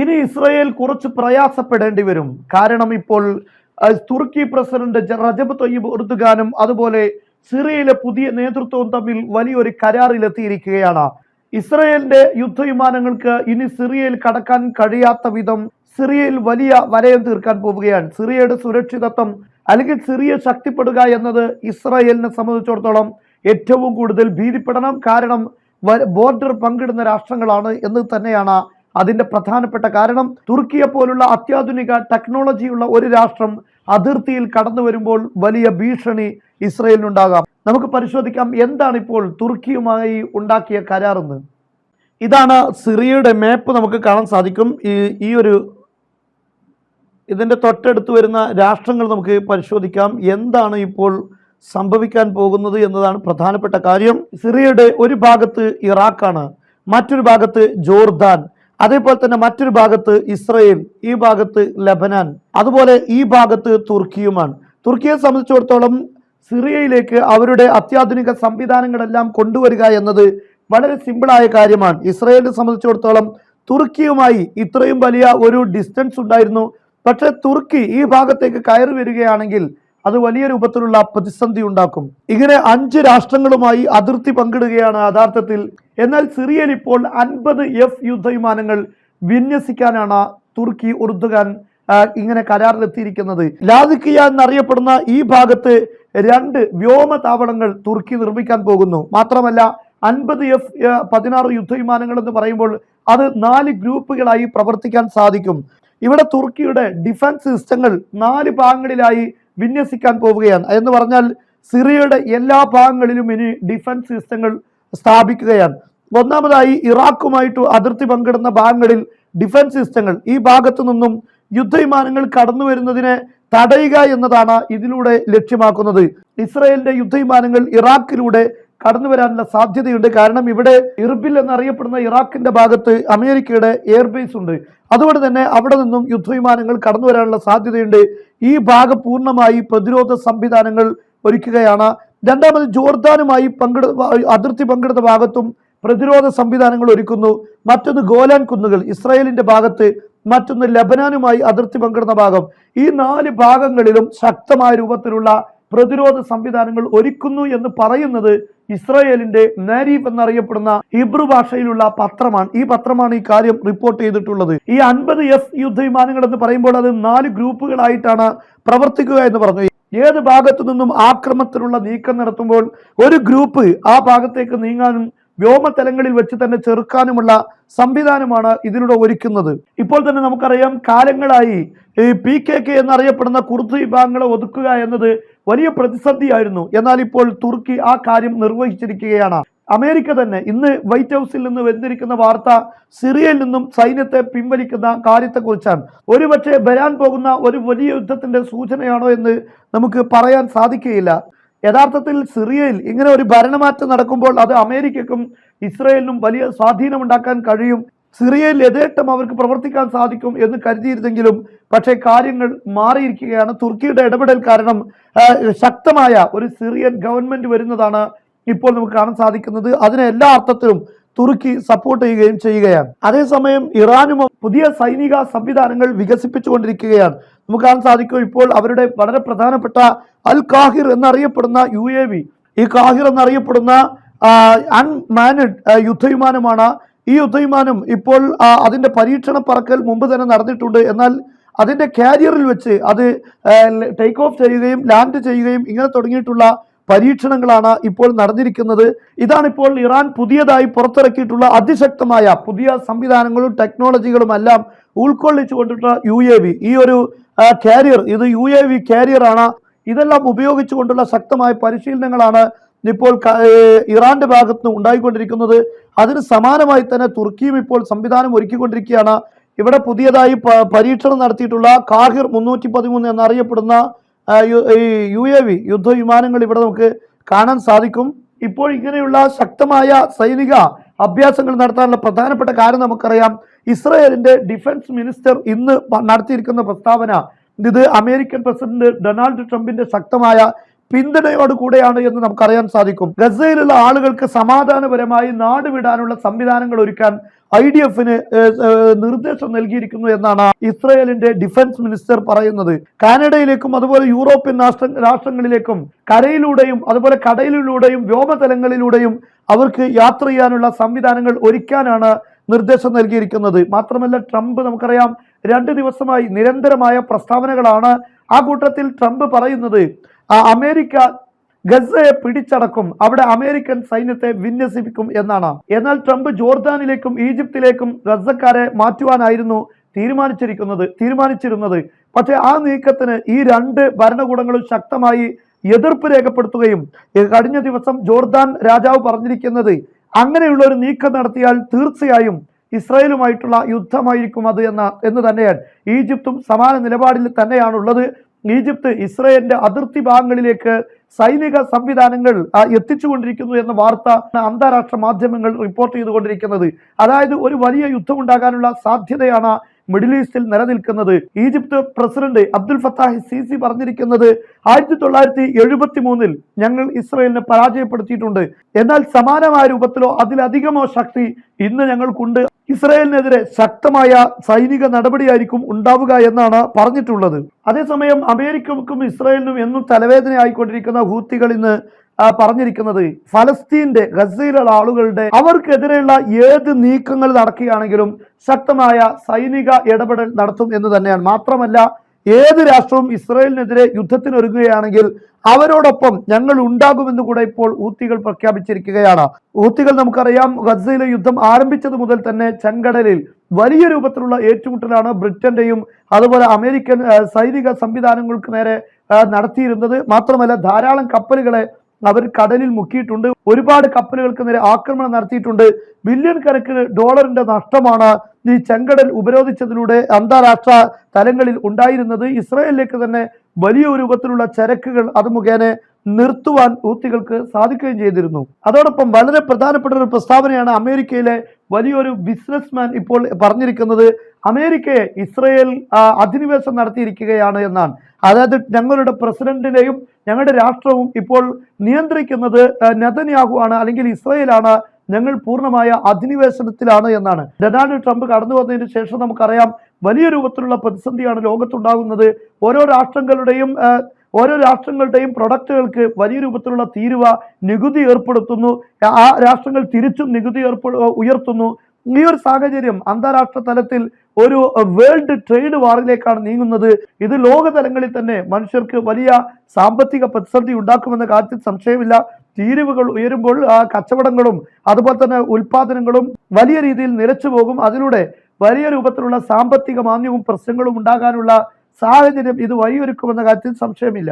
ഇനി ഇസ്രയേൽ കുറച്ച് പ്രയാസപ്പെടേണ്ടി വരും. കാരണം ഇപ്പോൾ തുർക്കി പ്രസിഡന്റ് റജബ് തൊയ്യബ് ഉർദുഗാനും അതുപോലെ സിറിയയിലെ പുതിയ നേതൃത്വവും തമ്മിൽ വലിയൊരു കരാറിലെത്തിയിരിക്കുകയാണ്. ഇസ്രയേലിന്റെ യുദ്ധവിമാനങ്ങൾക്ക് ഇനി സിറിയയിൽ കടക്കാൻ കഴിയാത്ത വിധം സിറിയയിൽ വലിയ വലയം തീർക്കാൻ പോവുകയാണ്. സിറിയയുടെ സുരക്ഷിതത്വം അല്ലെങ്കിൽ സിറിയ ശക്തിപ്പെടുക എന്നത് ഇസ്രയേലിനെ സംബന്ധിച്ചിടത്തോളം ഏറ്റവും കൂടുതൽ ഭീതിപ്പെടണം. കാരണം ബോർഡർ പങ്കിടുന്ന രാഷ്ട്രങ്ങളാണ് എന്ന് തന്നെയാണ് അതിന്റെ പ്രധാനപ്പെട്ട കാരണം തുർക്കിയെ പോലുള്ള അത്യാധുനിക ടെക്നോളജിയുള്ള ഒരു രാഷ്ട്രം അതിർത്തിയിൽ കടന്നു വരുമ്പോൾ വലിയ ഭീഷണി ഇസ്രയേലിനുണ്ടാകാം. നമുക്ക് പരിശോധിക്കാം എന്താണ് ഇപ്പോൾ തുർക്കിയുമായി ഉണ്ടാക്കിയ കരാറെന്ന്. ഇതാണ് സിറിയയുടെ മാപ്പ് നമുക്ക് കാണാൻ സാധിക്കും. ഈ ഈ ഒരു ഇതിന്റെ തൊട്ടടുത്ത് വരുന്ന രാഷ്ട്രങ്ങൾ നമുക്ക് പരിശോധിക്കാം. എന്താണ് ഇപ്പോൾ സംഭവിക്കാൻ പോകുന്നത് എന്നതാണ് പ്രധാനപ്പെട്ട കാര്യം. സിറിയയുടെ ഒരു ഭാഗത്ത് ഇറാഖാണ് മറ്റൊരു ഭാഗത്ത് ജോർദാൻ. അതേപോലെ തന്നെ മറ്റൊരു ഭാഗത്ത് ഇസ്രയേൽ ഈ ഭാഗത്ത് ലബനാൻ അതുപോലെ ഈ ഭാഗത്ത് തുർക്കിയുമാണ്. തുർക്കിയെ സംബന്ധിച്ചിടത്തോളം സിറിയയിലേക്ക് അവരുടെ അത്യാധുനിക സംവിധാനങ്ങളെല്ലാം കൊണ്ടുവരിക എന്നത് വളരെ സിമ്പിളായ കാര്യമാണ്. ഇസ്രയേലിനെ സംബന്ധിച്ചിടത്തോളം തുർക്കിയുമായി ഇത്രയും വലിയ ഒരു ഡിസ്റ്റൻസ് ഉണ്ടായിരുന്നു. പക്ഷെ തുർക്കി ഈ ഭാഗത്തേക്ക് കയറി വരികയാണെങ്കിൽ അത് വലിയ രൂപത്തിലുള്ള പ്രതിസന്ധി ഉണ്ടാക്കും. ഇങ്ങനെ അഞ്ച് രാഷ്ട്രങ്ങളുമായി അതിർത്തി പങ്കിടുകയാണ് യഥാർത്ഥത്തിൽ. എന്നാൽ സിറിയയിൽ ഇപ്പോൾ അൻപത് എഫ് യുദ്ധവിമാനങ്ങൾ വിന്യസിക്കാനാണ് തുർക്കി ഉറുദ്ദുഖാൻ ഇങ്ങനെ കരാറിലെത്തിയിരിക്കുന്നത്. ലാദിക്കിയ എന്നറിയപ്പെടുന്ന ഈ ഭാഗത്ത് രണ്ട് വ്യോമ താവളങ്ങൾ തുർക്കി നിർമ്മിക്കാൻ പോകുന്നു. മാത്രമല്ല അൻപത് എഫ് പതിനാറ് യുദ്ധവിമാനങ്ങൾ എന്ന് പറയുമ്പോൾ അത് നാല് ഗ്രൂപ്പുകളായി പ്രവർത്തിക്കാൻ സാധിക്കും. ഇവിടെ തുർക്കിയുടെ ഡിഫൻസ് സിസ്റ്റങ്ങൾ നാല് ഭാഗങ്ങളിലായി വിന്യസിക്കാൻ പോവുകയാണ്. എന്ന് പറഞ്ഞാൽ സിറിയയുടെ എല്ലാ ഭാഗങ്ങളിലും ഇനി ഡിഫൻസ് സിസ്റ്റങ്ങൾ സ്ഥാപിക്കുകയാണ്. ഒന്നാമതായി ഇറാഖുമായിട്ട് അതിർത്തി പങ്കിടുന്ന ഭാഗങ്ങളിൽ ഡിഫൻസ് സിസ്റ്റങ്ങൾ ഈ ഭാഗത്തു നിന്നും യുദ്ധവിമാനങ്ങൾ കടന്നു വരുന്നതിനെ തടയുക എന്നതാണ് ഇതിലൂടെ ലക്ഷ്യമാക്കുന്നത്. ഇസ്രയേലിന്റെ യുദ്ധവിമാനങ്ങൾ ഇറാഖിലൂടെ കടന്നു വരാനുള്ള സാധ്യതയുണ്ട്. കാരണം ഇവിടെ ഇർബിൽ എന്നറിയപ്പെടുന്ന ഇറാഖിന്റെ ഭാഗത്ത് അമേരിക്കയുടെ എയർബേസ് ഉണ്ട്. അതുകൊണ്ട് തന്നെ അവിടെ നിന്നും യുദ്ധവിമാനങ്ങൾ കടന്നു വരാനുള്ള സാധ്യതയുണ്ട്. ഈ ഭാഗം പൂർണമായി പ്രതിരോധ സംവിധാനങ്ങൾ ഒരുക്കുകയാണ്. രണ്ടാമത് ജോർദാനുമായി പങ്കെടു അതിർത്തി പങ്കിടുന്ന ഭാഗത്തും പ്രതിരോധ സംവിധാനങ്ങൾ ഒരുക്കുന്നു. മറ്റൊന്ന് ഗോലാൻ കുന്നുകൾ ഇസ്രായേലിന്റെ ഭാഗത്ത് മറ്റൊന്ന് ലബനാനുമായി അതിർത്തി പങ്കിടുന്ന ഭാഗം. ഈ നാല് ഭാഗങ്ങളിലും ശക്തമായ രൂപത്തിലുള്ള പ്രതിരോധ സംവിധാനങ്ങൾ ഒരുക്കുന്നു എന്ന് പറയുന്നത് ഇസ്രായേലിന്റെ നാരീഫ് എന്നറിയപ്പെടുന്ന ഹിബ്രു ഭാഷയിലുള്ള പത്രമാണ്. ഈ പത്രമാണ് ഈ കാര്യം റിപ്പോർട്ട് ചെയ്തിട്ടുള്ളത്. ഈ അൻപത് എഫ് യുദ്ധവിമാനങ്ങൾ എന്ന് പറയുമ്പോൾ അത് നാല് ഗ്രൂപ്പുകളായിട്ടാണ് പ്രവർത്തിക്കുക എന്ന് പറഞ്ഞു. ഏത് ഭാഗത്തു നിന്നും ആക്രമണത്തിനുള്ള നീക്കം നടത്തുമ്പോൾ ഒരു ഗ്രൂപ്പ് ആ ഭാഗത്തേക്ക് നീങ്ങാനും വ്യോമതലങ്ങളിൽ വെച്ച് തന്നെ ചെറുക്കാനുമുള്ള സംവിധാനമാണ് ഇതിലൂടെ ഒരുക്കുന്നത്. ഇപ്പോൾ തന്നെ നമുക്കറിയാം കാലങ്ങളായി ഈ പി കെ കെ എന്നറിയപ്പെടുന്ന കുർദ് വിഭാഗങ്ങളെ ഒതുക്കുക എന്നത് വലിയ പ്രതിസന്ധിയായിരുന്നു. എന്നാൽ ഇപ്പോൾ തുർക്കി ആ കാര്യം നിർവഹിച്ചിരിക്കുകയാണ്. അമേരിക്ക തന്നെ ഇന്ന് വൈറ്റ് ഹൗസിൽ നിന്ന് വന്നിരിക്കുന്ന വാർത്ത സിറിയയിൽ നിന്നും സൈന്യത്തെ പിൻവലിക്കുന്ന കാര്യത്തെക്കുറിച്ചാണ്. ഒരുപക്ഷെ വരാൻ പോകുന്ന ഒരു വലിയ യുദ്ധത്തിന്റെ സൂചനയാണോ എന്ന് നമുക്ക് പറയാൻ സാധിക്കുകയില്ല. യഥാർത്ഥത്തിൽ സിറിയയിൽ ഇങ്ങനെ ഒരു ഭരണമാറ്റം നടക്കുമ്പോൾ അത് അമേരിക്കക്കും ഇസ്രയേലിനും വലിയ സ്വാധീനമുണ്ടാക്കാൻ കഴിയും സിറിയയിൽ യഥേട്ടം അവർക്ക് പ്രവർത്തിക്കാൻ സാധിക്കും എന്ന് കരുതിയിരുന്നെങ്കിലും പക്ഷേ കാര്യങ്ങൾ മാറിയിരിക്കുകയാണ്. തുർക്കിയുടെ ഇടപെടൽ കാരണം ശക്തമായ ഒരു സിറിയൻ ഗവൺമെന്റ് വരുന്നതാണ് ഇപ്പോൾ നമുക്ക് കാണാൻ സാധിക്കുന്നത്. അതിനെ എല്ലാ അർത്ഥത്തിലും തുർക്കി സപ്പോർട്ട് ചെയ്യുകയും ചെയ്യുകയാണ്. അതേസമയം ഇറാനും പുതിയ സൈനിക സംവിധാനങ്ങൾ വികസിപ്പിച്ചുകൊണ്ടിരിക്കുകയാണ്. നമുക്ക് കാണാൻ സാധിക്കും ഇപ്പോൾ അവരുടെ വളരെ പ്രധാനപ്പെട്ട അൽ കാഹിർ എന്നറിയപ്പെടുന്ന യു എ വി. ഈ കാഹിർ എന്നറിയപ്പെടുന്ന അൺമാനഡ് യുദ്ധവിമാനമാണ് ഈ യുദ്ധവിമാനം ഇപ്പോൾ അതിന്റെ പരീക്ഷണ പറക്കൽ മുമ്പ് തന്നെ നടന്നിട്ടുണ്ട്. എന്നാൽ അതിന്റെ കാരിയറിൽ വെച്ച് അത് ടേക്ക് ഓഫ് ചെയ്യുകയും ലാൻഡ് ചെയ്യുകയും ഇങ്ങനെ തുടങ്ങിയിട്ടുള്ള പരീക്ഷണങ്ങളാണ് ഇപ്പോൾ നടന്നിരിക്കുന്നത്. ഇതാണിപ്പോൾ ഇറാൻ പുതിയതായി പുറത്തിറക്കിയിട്ടുള്ള അതിശക്തമായ പുതിയ സംവിധാനങ്ങളും ടെക്നോളജികളും എല്ലാം ഉൾക്കൊള്ളിച്ചു കൊണ്ടിട്ടുള്ള യു എ വി. ഈ ഒരു കാരിയർ ഇത് യു എ വി കാരിയർ ആണ്. ഇതെല്ലാം ഉപയോഗിച്ചുകൊണ്ടുള്ള ശക്തമായ പരിശീലനങ്ങളാണ് ഇപ്പോൾ ഇറാന്റെ ഭാഗത്ത് ഉണ്ടായിക്കൊണ്ടിരിക്കുന്നത് അതിന് സമാനമായി തന്നെ തുർക്കിയും ഇപ്പോൾ സംവിധാനം ഒരുക്കിക്കൊണ്ടിരിക്കുകയാണ്. ഇവിടെ പുതിയതായി പരീക്ഷണം നടത്തിയിട്ടുള്ള കാഹിർ മുന്നൂറ്റി പതിമൂന്ന് എന്നറിയപ്പെടുന്ന യു എ വി യുദ്ധവിമാനങ്ങൾ ഇവിടെ നമുക്ക് കാണാൻ സാധിക്കും. ഇപ്പോൾ ഇങ്ങനെയുള്ള ശക്തമായ സൈനിക അഭ്യാസങ്ങൾ നടത്താനുള്ള പ്രധാനപ്പെട്ട കാര്യം നമുക്കറിയാം. ഇസ്രയേലിന്റെ ഡിഫൻസ് മിനിസ്റ്റർ ഇന്ന് നടത്തിയിരിക്കുന്ന പ്രസ്താവന. ഇത് അമേരിക്കൻ പ്രസിഡന്റ് ഡൊണാൾഡ് ട്രംപിന്റെ ശക്തമായ പിന്തുണയോട് കൂടെയാണ് എന്ന് നമുക്കറിയാൻ സാധിക്കും. ഗസയിലുള്ള ആളുകൾക്ക് സമാധാനപരമായി നാട് വിടാനുള്ള സംവിധാനങ്ങൾ ഒരുക്കാൻ ഐ ഡി എഫിന് നിർദ്ദേശം നൽകിയിരിക്കുന്നു എന്നാണ് ഇസ്രയേലിന്റെ ഡിഫൻസ് മിനിസ്റ്റർ പറയുന്നത്. കാനഡയിലേക്കും അതുപോലെ യൂറോപ്യൻ രാഷ്ട്ര രാഷ്ട്രങ്ങളിലേക്കും കരയിലൂടെയും അതുപോലെ കടലിലൂടെയും വ്യോമതലങ്ങളിലൂടെയും അവർക്ക് യാത്ര ചെയ്യാനുള്ള സംവിധാനങ്ങൾ ഒരുക്കാനാണ് നിർദ്ദേശം നൽകിയിരിക്കുന്നത്. മാത്രമല്ല ട്രംപ് നമുക്കറിയാം രണ്ട് ദിവസമായി നിരന്തരമായ പ്രസ്താവനകളാണ് ആ കൂട്ടത്തിൽ ട്രംപ് പറയുന്നത്. അമേരിക്ക ഗസയെ പിടിച്ചടക്കും. അവിടെ അമേരിക്കൻ സൈന്യത്തെ വിന്യസിപ്പിക്കും എന്നാണ്. എന്നാൽ ട്രംപ് ജോർദാനിലേക്കും ഈജിപ്തിലേക്കും ഗസക്കാരെ മാറ്റുവാനായിരുന്നു തീരുമാനിച്ചിരിക്കുന്നത് തീരുമാനിച്ചിരുന്നത്. പക്ഷേ ആ നീക്കത്തിന് ഈ രണ്ട് ഭരണകൂടങ്ങളും ശക്തമായി എതിർപ്പ് രേഖപ്പെടുത്തുകയും കഴിഞ്ഞ ദിവസം ജോർദാൻ രാജാവ് പറഞ്ഞിരിക്കുന്നത് അങ്ങനെയുള്ള ഒരു നീക്കം നടത്തിയാൽ തീർച്ചയായും ഇസ്രായേലുമായിട്ടുള്ള യുദ്ധമായിരിക്കും അത് എന്ന എന്ന് തന്നെയാണ്. ഈജിപ്തും സമാന നിലപാടിൽ തന്നെയാണുള്ളത്. ഈജിപ്ത് ഇസ്രയേലിന്റെ അതിർത്തി ഭാഗങ്ങളിലേക്ക് സൈനിക സംവിധാനങ്ങൾ എത്തിച്ചുകൊണ്ടിരിക്കുന്നു എന്ന വാർത്ത അന്താരാഷ്ട്ര മാധ്യമങ്ങൾ റിപ്പോർട്ട് ചെയ്തുകൊണ്ടിരിക്കുന്നത്. അതായത് ഒരു വലിയ യുദ്ധം ഉണ്ടാകാനുള്ള സാധ്യതയാണ് മിഡിൽ ഈസ്റ്റിൽ നിലനിൽക്കുന്നത്. Egypt president Abdul Fattah Sisi പറഞ്ഞിരിക്കുന്നത് ആയിരത്തി തൊള്ളായിരത്തി എഴുപത്തി മൂന്നിൽ ഞങ്ങൾ ഇസ്രയേലിനെ പരാജയപ്പെടുത്തിയിട്ടുണ്ട്. എന്നാൽ സമാനമായ രൂപത്തിലോ അതിലധികമോ ശക്തി ഇന്ന് ഞങ്ങൾക്കുണ്ട് ഇസ്രയേലിനെതിരെ ശക്തമായ സൈനിക നടപടിയായിരിക്കും ഉണ്ടാവുക എന്നാണ് പറഞ്ഞിട്ടുള്ളത്. അതേസമയം അമേരിക്കക്കും ഇസ്രായേലിനും എന്നും തലവേദനയായിക്കൊണ്ടിരിക്കുന്ന ഹൂത്തികൾ ഇന്ന് പറഞ്ഞിരിക്കുന്നത് ഫലസ്തീന്റെ ഗസയിലുള്ള ആളുകളുടെ അവർക്കെതിരെയുള്ള ഏത് നീക്കങ്ങൾ നടക്കുകയാണെങ്കിലും ശക്തമായ സൈനിക ഇടപെടൽ നടത്തും എന്ന് തന്നെയാണ്. മാത്രമല്ല ഏത് രാഷ്ട്രവും ഇസ്രയേലിനെതിരെ യുദ്ധത്തിനൊരുങ്ങുകയാണെങ്കിൽ അവരോടൊപ്പം ഞങ്ങൾ ഉണ്ടാകുമെന്ന് കൂടെ ഇപ്പോൾ ഊത്തികൾ പ്രഖ്യാപിച്ചിരിക്കുകയാണ്. ഊത്തികൾ നമുക്കറിയാം ഗസയിലെ യുദ്ധം ആരംഭിച്ചത് മുതൽ തന്നെ ചെങ്കടലിൽ വലിയ രൂപത്തിലുള്ള ഏറ്റുമുട്ടലാണ് ബ്രിട്ടന്റെയും അതുപോലെ അമേരിക്കൻ സൈനിക സംവിധാനങ്ങൾക്ക് നേരെ നടത്തിയിരുന്നത്. മാത്രമല്ല ധാരാളം കപ്പലുകളെ അവർ കടലിൽ മുക്കിയിട്ടുണ്ട്. ഒരുപാട് കപ്പലുകൾക്ക് നേരെ ആക്രമണം നടത്തിയിട്ടുണ്ട്. ബില്യൺ കണക്കിന് ഡോളറിന്റെ നഷ്ടമാണ് ഈ ചെങ്കടൽ ഉപരോധിച്ചതിലൂടെ അന്താരാഷ്ട്ര തലങ്ങളിൽ ഉണ്ടായിരുന്നത്. ഇസ്രായേലിലേക്ക് തന്നെ വലിയ രൂപത്തിലുള്ള ചരക്കുകൾ അത് മുഖേന നിർത്തുവാൻ ഊത്തികൾക്ക് സാധിക്കുകയും ചെയ്തിരുന്നു. അതോടൊപ്പം വളരെ പ്രധാനപ്പെട്ട ഒരു പ്രസ്താവനയാണ് അമേരിക്കയിലെ വലിയൊരു ബിസിനസ്മാൻ ഇപ്പോൾ പറഞ്ഞിരിക്കുന്നത്. അമേരിക്കയെ ഇസ്രയേൽ അധിനിവേശം നടത്തിയിരിക്കുകയാണ് എന്നാണ്. അതായത് ഞങ്ങളുടെ പ്രസിഡന്റിനെയും ഞങ്ങളുടെ രാഷ്ട്രവും ഇപ്പോൾ നിയന്ത്രിക്കുന്നത് നെതന്യാഹുവാണ് അല്ലെങ്കിൽ ഇസ്രയേലാണ്. ഞങ്ങൾ പൂർണമായ അധിനിവേശനത്തിലാണ് എന്നാണ്. ഡൊണാൾഡ് ട്രംപ് കടന്നു വന്നതിന് ശേഷം നമുക്കറിയാം വലിയ രൂപത്തിലുള്ള പ്രതിസന്ധിയാണ് ലോകത്തുണ്ടാകുന്നത്. ഓരോ രാഷ്ട്രങ്ങളുടെയും ഓരോ രാഷ്ട്രങ്ങളുടെയും പ്രൊഡക്റ്റുകൾക്ക് വലിയ രൂപത്തിലുള്ള തീരുവ നികുതി ഏർപ്പെടുത്തുന്നു. ആ രാഷ്ട്രങ്ങൾ തിരിച്ചും നികുതി ഏർപ്പെ ഉയർത്തുന്നു. ഈ ഒരു സാഹചര്യം അന്താരാഷ്ട്ര തലത്തിൽ ഒരു വേൾഡ് ട്രേഡ് വാറിലേക്കാണ് നീങ്ങുന്നത്. ഇത് ലോകതലങ്ങളിൽ തന്നെ മനുഷ്യർക്ക് വലിയ സാമ്പത്തിക പ്രതിസന്ധി ഉണ്ടാക്കുമെന്ന കാര്യത്തിൽ സംശയമില്ല. തീരുവകൾ ഉയരുമ്പോൾ ആ കച്ചവടങ്ങളും അതുപോലെ തന്നെ ഉൽപാദനങ്ങളും വലിയ രീതിയിൽ നിലച്ചു പോകും. അതിലൂടെ വലിയ രൂപത്തിലുള്ള സാമ്പത്തിക മാന്യവും പ്രശ്നങ്ങളും ഉണ്ടാകാനുള്ള സാഹചര്യം ഇത് വഴിയൊരുക്കുമെന്ന കാര്യത്തിൽ സംശയമില്ല.